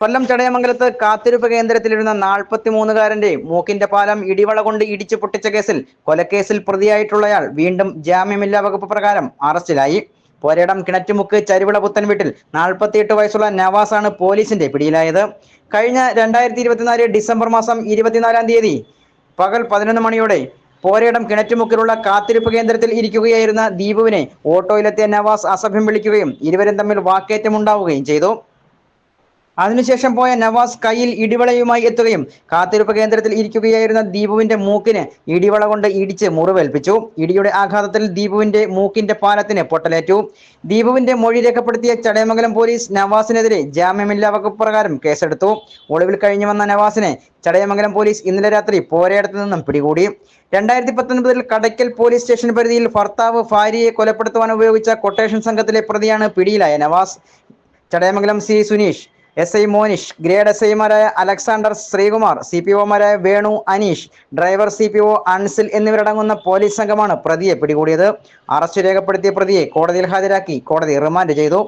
കൊല്ലം ചടയമംഗലത്ത് കാത്തിരിപ്പ് കേന്ദ്രത്തിലിരുന്ന നാൽപ്പത്തിമൂന്നുകാരന്റെ മൂക്കിന്റെ പാലം ഇടിവള കൊണ്ട് ഇടിച്ചു പൊട്ടിച്ച കേസിൽ കൊലക്കേസിൽ പ്രതിയായിട്ടുള്ളയാൾ വീണ്ടും ജാമ്യമില്ലാ വകുപ്പ് പ്രകാരം അറസ്റ്റിലായി. പോരേടം കിണറ്റുമുക്ക് ചരുവിള പുത്തൻ വീട്ടിൽ നാൽപ്പത്തിയെട്ട് വയസ്സുള്ള നവാസാണ് പോലീസിന്റെ പിടിയിലായത്. കഴിഞ്ഞ രണ്ടായിരത്തി ഇരുപത്തിനാല് ഡിസംബർ മാസം ഇരുപത്തിനാലാം തീയതി പകൽ പതിനൊന്ന് മണിയോടെ പോരേടം കിണറ്റുമുക്കിലുള്ള കാത്തിരിപ്പ് കേന്ദ്രത്തിൽ ഇരിക്കുകയായിരുന്ന ദീപുവിനെ ഓട്ടോയിലെത്തിയ നവാസ് അസഭ്യം വിളിക്കുകയും ഇരുവരും തമ്മിൽ വാക്കേറ്റമുണ്ടാവുകയും ചെയ്തു. അതിനുശേഷം പോയ നവാസ് കയ്യിൽ ഇടിവളയുമായി എത്തുകയും കാത്തിരിപ്പ് കേന്ദ്രത്തിൽ ഇരിക്കുകയായിരുന്ന ദീപുവിന്റെ മൂക്കിന് ഇടിവള കൊണ്ട് ഇടിച്ച് മുറിവേൽപ്പിച്ചു. ഇടിയുടെ ആഘാതത്തിൽ ദീപുവിന്റെ മൂക്കിന്റെ പാലത്തിന് പൊട്ടലേറ്റു. ദീപുവിന്റെ മൊഴി രേഖപ്പെടുത്തിയ ചടയമംഗലം പോലീസ് നവാസിനെതിരെ ജാമ്യമില്ലാ വകുപ്പ് പ്രകാരം കേസെടുത്തു. ഒളിവിൽ കഴിഞ്ഞു വന്ന നവാസിനെ ചടയമംഗലം പോലീസ് ഇന്നലെ രാത്രി പോരയിടത്തു നിന്നും പിടികൂടി. രണ്ടായിരത്തി പത്തൊൻപതിൽ കടയ്ക്കൽ പോലീസ് സ്റ്റേഷൻ പരിധിയിൽ ഭർത്താവ് ഭാര്യയെ കൊലപ്പെടുത്തുവാൻ ഉപയോഗിച്ച കൊട്ടേഷൻ സംഘത്തിലെ പ്രതിയാണ് പിടിയിലായ Navas. Chadayamangalam C Suneesh. S I Monish grade S ഐമാരായ Alexander Sreekumar C P ഒമാരായ Venu Aneesh driver C P O Ansil എന്നിവരടങ്ങുന്ന പോലീസ് സംഘമാണ് പ്രതിയെ പിടികൂടിയത്. അറസ്റ്റ് രേഖപ്പെടുത്തിയ പ്രതിയെ കോടതിയിൽ ഹാജരാക്കി കോടതി റിമാൻഡ് ചെയ്തു.